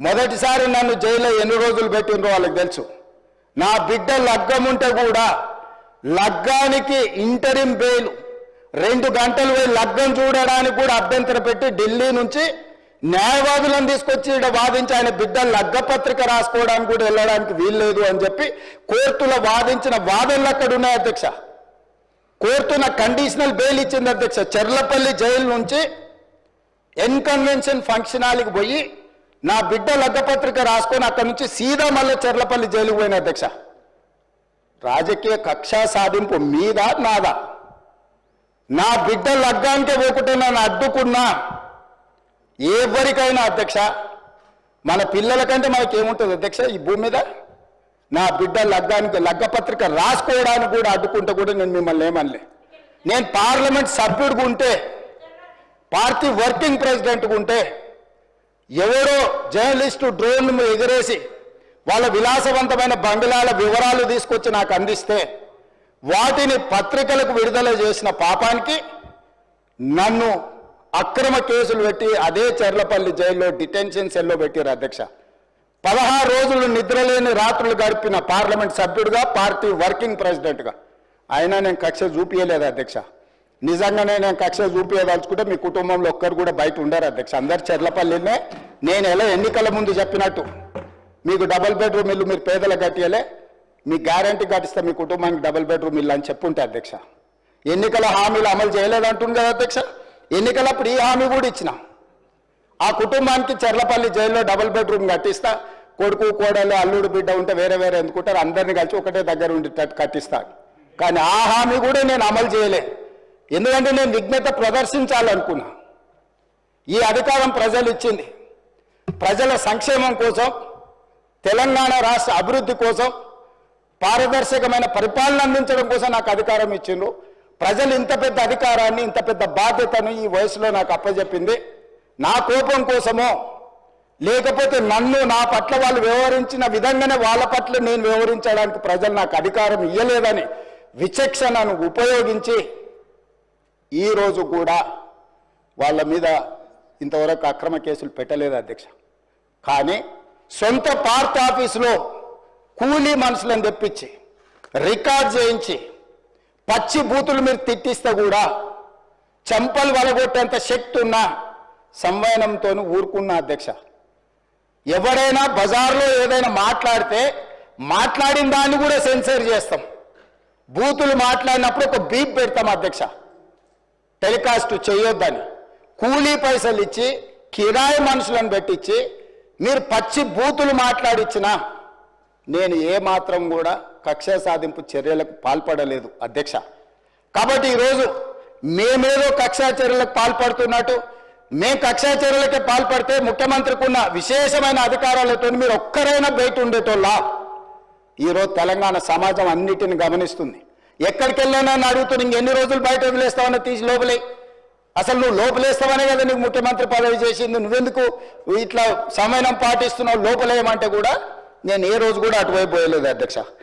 మొదటిసారి నన్ను జైల్లో ఎన్ని రోజులు పెట్టినో వాళ్ళకి తెలుసు. నా బిడ్డ లగ్గం ఉంటే కూడా లగ్గానికి ఇంటరిం బెయిల్ రెండు గంటలు పోయి లగ్గం చూడడానికి కూడా అభ్యంతర పెట్టి ఢిల్లీ నుంచి న్యాయవాదులను తీసుకొచ్చి ఈడ వాదించి ఆయన బిడ్డ లగ్గ పత్రిక రాసుకోవడానికి కూడా వెళ్ళడానికి వీల్లేదు అని చెప్పి కోర్టులో వాదించిన వాదనలు అక్కడ ఉన్నాయి అధ్యక్ష? కోర్టు నాకు కండిషనల్ బెయిల్ ఇచ్చింది అధ్యక్ష. చెర్లపల్లి జైలు నుంచి ఎన్కన్వెన్షన్ ఫంక్షన్ పోయి నా బిడ్డ లగ్గపత్రిక రాసుకొని అక్కడి నుంచి సీదా మళ్ళీ చెర్లపల్లి జైలుకు పోయిన అధ్యక్ష. రాజకీయ కక్ష సాధింపు మీద నాదా? నా బిడ్డ లగ్గానికే పోకుంటే నన్ను అడ్డుకున్నా ఎవరికైనా అధ్యక్ష మన పిల్లలకంటే మనకి ఏముంటుంది అధ్యక్ష ఈ భూమి మీద? నా బిడ్డ లగ్గానికి లగ్గపత్రిక రాసుకోవడానికి కూడా అడ్డుకుంటే కూడా నేను మిమ్మల్ని ఏమనలే. నేను పార్లమెంట్ సభ్యుడిగా ఉంటే పార్టీ వర్కింగ్ ప్రెసిడెంట్గా ఉంటే ఎవరో జర్నలిస్టు డ్రోన్లు ఎగరేసి వాళ్ళ విలాసవంతమైన బంగ్లాల వివరాలు తీసుకొచ్చి నాకు అందిస్తే వాటిని పత్రికలకు విడుదల చేసిన పాపానికి నన్ను అక్రమ కేసులు పెట్టి అదే చెర్లపల్లి జైల్లో డిటెన్షన్ సెల్లో పెట్టారు అధ్యక్ష. పదహారు రోజులు నిద్రలేని రాత్రులు గడిపిన పార్లమెంట్ సభ్యుడిగా పార్టీ వర్కింగ్ ప్రెసిడెంట్గా. అయినా నేను కక్ష చూపించలేదు అధ్యక్ష. నిజంగానే నేను కక్ష చూపించదలుచుకుంటే మీ కుటుంబంలో ఒక్కరు కూడా బయట ఉండరు అధ్యక్ష. అందరు చెర్లపల్లినే. నేను ఎలా ఎన్నికల ముందు చెప్పినట్టు మీకు డబుల్ బెడ్రూమ్ ఇల్లు మీరు పేదలకు కట్టియలే మీ గ్యారంటీ కట్టిస్తే మీ కుటుంబానికి డబుల్ బెడ్రూమ్ ఇల్లు అని చెప్పుంటే అధ్యక్ష. ఎన్నికల హామీలు అమలు చేయలేదంటుంది కదా అధ్యక్ష. ఎన్నికలప్పుడు ఈ హామీ కూడా ఇచ్చిన. ఆ కుటుంబానికి చెర్లపల్లి జైల్లో డబుల్ బెడ్రూమ్ కట్టిస్తా కొడుకు కోడలు అల్లుడు బిడ్డ ఉంటే వేరే వేరే ఎందుకుంటారు? అందరిని కలిసి ఒకటే దగ్గర ఉండేటట్టు కట్టిస్తాను కానీ ఆ హామీ కూడా నేను అమలు చేయలే. ఎందుకంటే నేను విఘ్నత ప్రదర్శించాలనుకున్నా. ఈ అధికారం ప్రజలు ఇచ్చింది ప్రజల సంక్షేమం కోసం తెలంగాణ రాష్ట్ర అభివృద్ధి కోసం పారదర్శకమైన పరిపాలన అందించడం కోసం నాకు అధికారం ఇచ్చిండ్రు. ప్రజలు ఇంత పెద్ద అధికారాన్ని ఇంత పెద్ద బాధ్యతను ఈ వయసులో నాకు అప్పచెప్పింది నా కోపం కోసమో లేకపోతే నన్ను నా పట్ల వాళ్ళు వ్యవహరించిన విధంగానే వాళ్ళ పట్ల నేను వ్యవహరించడానికి ప్రజలు నాకు అధికారం ఇవ్వలేదని విచక్షణను ఉపయోగించి ఈ రోజు కూడా వాళ్ళ మీద ఇంతవరకు అక్రమ కేసులు పెట్టలేదు అధ్యక్ష. కానీ సొంత పార్ట్ ఆఫీసులో కూలీ మనుషులను తెప్పించి రికార్డ్ చేయించి పచ్చి బూతులు మీరు తిట్టిస్తే కూడా చెంపలు వలగొట్టేంత శక్తి ఉన్న సంవయనంతో ఊరుకున్న అధ్యక్ష. ఎవరైనా బజార్లో ఏదైనా మాట్లాడితే మాట్లాడిన దాన్ని కూడా సెన్సర్ చేస్తాం. బూతులు మాట్లాడినప్పుడు ఒక బీప్ పెడతాం అధ్యక్ష. టెలికాస్ట్ చేయొద్దని. కూలీ పైసలు ఇచ్చి కిరాయి మనుషులను పెట్టించి మీరు పచ్చి బూతులు మాట్లాడిచ్చినా నేను ఏమాత్రం కూడా కక్ష సాధింపు చర్యలకు పాల్పడలేదు అధ్యక్ష. కాబట్టి ఈరోజు మేమేదో కక్షా చర్యలకు పాల్పడుతున్నట్టు మేము కక్షా చర్యలకే పాల్పడితే ముఖ్యమంత్రికి ఉన్న విశేషమైన అధికారాలతో మీరు ఒక్కరైనా బయట ఉండేటోళ్ళ? ఈరోజు తెలంగాణ సమాజం అన్నిటిని గమనిస్తుంది. ఎక్కడికి వెళ్ళానని అని అడుగుతున్నా ఎన్ని రోజులు బయట వదిలేస్తావని తీసి లోపలే. అసలు నువ్వు లోపలేస్తావనే కదా నీకు ముఖ్యమంత్రి పదవి చేసింది నువ్వెందుకు ఇట్లా సమయం పాటిస్తున్నావు లోపలేయమంటే కూడా నేను ఏ రోజు కూడా అటువైపు పోయలేదు అధ్యక్ష.